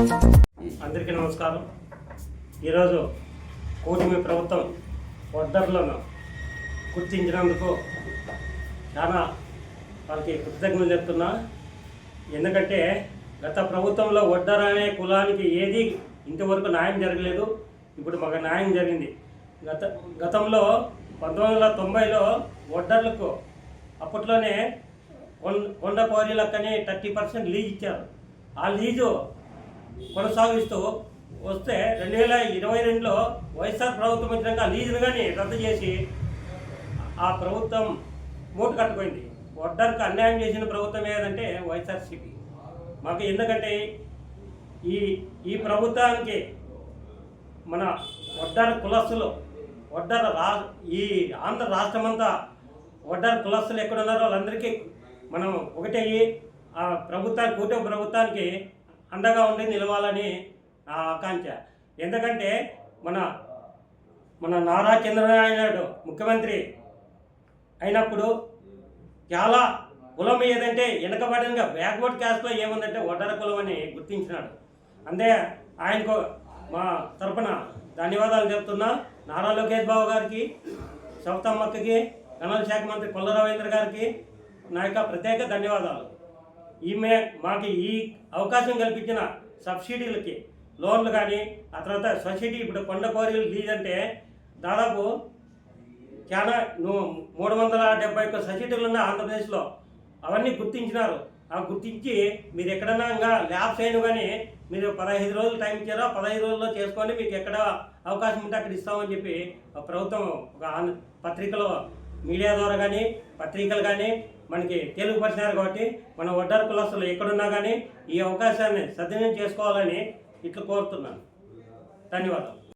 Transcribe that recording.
అందరికీ నమస్కారం. ఈరోజు కూటమి ప్రభుత్వం వడ్డర్లను గుర్తించినందుకు చాలా వాళ్ళకి కృతజ్ఞతలు చెప్తున్నా. ఎందుకంటే గత ప్రభుత్వంలో వడ్డర్ అనే కులానికి ఏది ఇంతవరకు న్యాయం జరగలేదు. ఇప్పుడు మాకు న్యాయం జరిగింది. గత గతంలో పంతొమ్మిది వందల తొంభైలో వడ్డర్లకు అప్పట్లోనే కొండ కొండ కోరీలకని థర్టీ పర్సెంట్ లీజ్ ఇచ్చారు. ఆ లీజు కొనసాగిస్తూ వస్తే రెండు వేల ఇరవై రెండులో వైఎస్ఆర్ ప్రభుత్వం వచ్చినాక లీజులు కానీ రద్దు చేసి ఆ ప్రభుత్వం మూట కట్టుకుంది. వడ్డర్కు అన్యాయం చేసిన ప్రభుత్వం ఏదంటే వైఎస్ఆర్సీపీ. మాకు ఎందుకంటే ఈ ఈ ప్రభుత్వానికి మన వడ్డార కులస్తులు వడ్డార రా ఈ ఆంధ్ర రాష్ట్రమంతా వడ్డార కులస్తులు ఎక్కడున్నారో వాళ్ళందరికీ మనం ఒకటే ఆ ప్రభుత్వానికి కూటమి ప్రభుత్వానికి అండగా ఉండి నిలవాలని నా ఆకాంక్ష. ఎందుకంటే మన మన నారా చంద్రబాబు నాయుడు ముఖ్యమంత్రి అయినప్పుడు చాలా కులం ఏదంటే వెనకబడినగా బ్యాక్వర్డ్ క్యాస్ట్లో ఏముందంటే ఒడ్డర కులం అని గుర్తించినాడు. అంతే ఆయనకు మా తరపున ధన్యవాదాలు చెప్తున్నా. నారా లోకేష్ బాబు గారికి సౌతమ్మక్కకి గణాల శాఖ మంత్రి కొల్ల రవీంద్ర గారికి నా యొక్క ప్రత్యేక ధన్యవాదాలు. ఈమె మాకు ఈ అవకాశం కల్పించిన సబ్సిడీలకి లోన్లు కానీ ఆ తర్వాత సొసైటీ ఇప్పుడు కొండ కోరికలు లీజ్ అంటే దాదాపు చాలా మూడు వందల డెబ్బై ఒక్క సొసైటీలు ఉన్నాయి ఆంధ్రప్రదేశ్లో అవన్నీ గుర్తించినారు. ఆ గుర్తించి మీరు ఎక్కడన్నా ఇంకా ల్యాబ్స్ అయిన కానీ మీరు పదహైదు రోజులు టైం ఇచ్చారో పదహైదు రోజుల్లో చేసుకొని మీకు ఎక్కడ అవకాశం ఉంటే అక్కడ ఇస్తామని చెప్పి ప్రభుత్వం ఒక ఆంధ్ర పత్రికలో మీడియా ద్వారా కానీ పత్రికలు కానీ మనకి తెలియపరిచినారు కాబట్టి మన వడ్డారు కులస్తులు ఎక్కడున్నా కానీ ఈ అవకాశాన్ని సద్వినియోగం చేసుకోవాలని ఇట్లా కోరుతున్నాను. ధన్యవాదాలు.